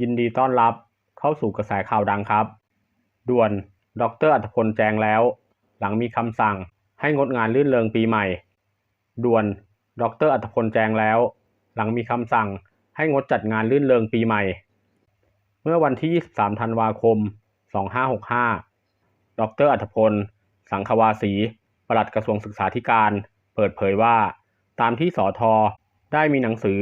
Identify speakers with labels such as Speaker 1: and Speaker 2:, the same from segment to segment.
Speaker 1: ยินดีต้อนรับเข้าสู่กระแสข่าวดังครับ ด่วน ดรอัธพลแจงแล้ว หลังมีคำสั่งให้งดงานลื่นเริงปีใหม่ ด่วน ดรอัธพลแจงแล้ว หลังมีคำสั่งให้งดจัดงานลื่นเริงปีใหม่ เมื่อวันที่ 23 ธันวาคม 2565 ดรอัธพล สังควาสีปลัดกระทรวงศึกษาธิการ เปิดเผยว่า ตามที่สอทอได้มีหนังสือ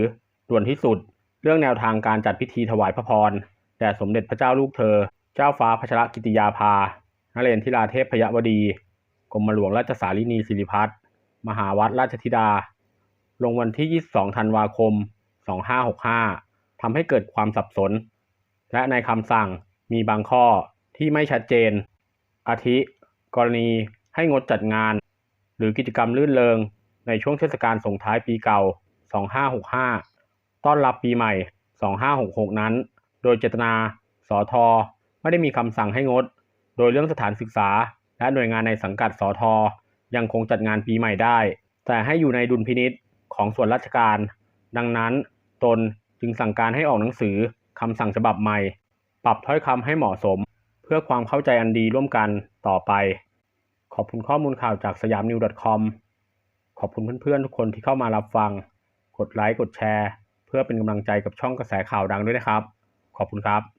Speaker 1: ด่วนที่สุด เรื่องแนวทางการจัดพิธีถวายพระพรแด่สมเด็จพระเจ้าลูกเธอ เจ้าฟ้าพัชรกิติยาภานเรนทิราเทพพยวดี กรมหลวงราชสารินีสิริพัฒน์มหาวัดราชธิดา ลงวันที่ 22 ธันวาคม 2565 ทำให้เกิดความสับสน และในคำสั่งมีบางข้อที่ไม่ชัดเจน อาทิ กรณีให้งดจัดงาน หรือกิจกรรมลื่นเริงในช่วงเทศกาลส่งท้ายปีเก่า 2565 ต้อนรับปีใหม่ 2566 นั้น โดยเจตนา สอทอไม่ได้มีคำสั่งให้งด โดยเรื่องสถานศึกษา และหน่วยงานในสังกัดสอทอยังคงจัดงานปีใหม่ได้ แต่ให้อยู่ในดุลพินิษของส่วนราชการ ดังนั้นตนจึงสั่งการให้ออกหนังสือคำสั่งฉบับใหม่ ปรับถ้อยคำให้เหมาะสม เพื่อความเข้าใจอันดีร่วมกันต่อไป ขอบคุณข้อมูลข่าวจากสยามนิว .com ขอบคุณเพื่อนๆทุกคนที่เข้ามารับฟัง กดไลค์ กดแชร์ พื่อเป็นกำลังใจกับช่องกระแสข่าวดังด้วยนะครับ ขอบคุณครับ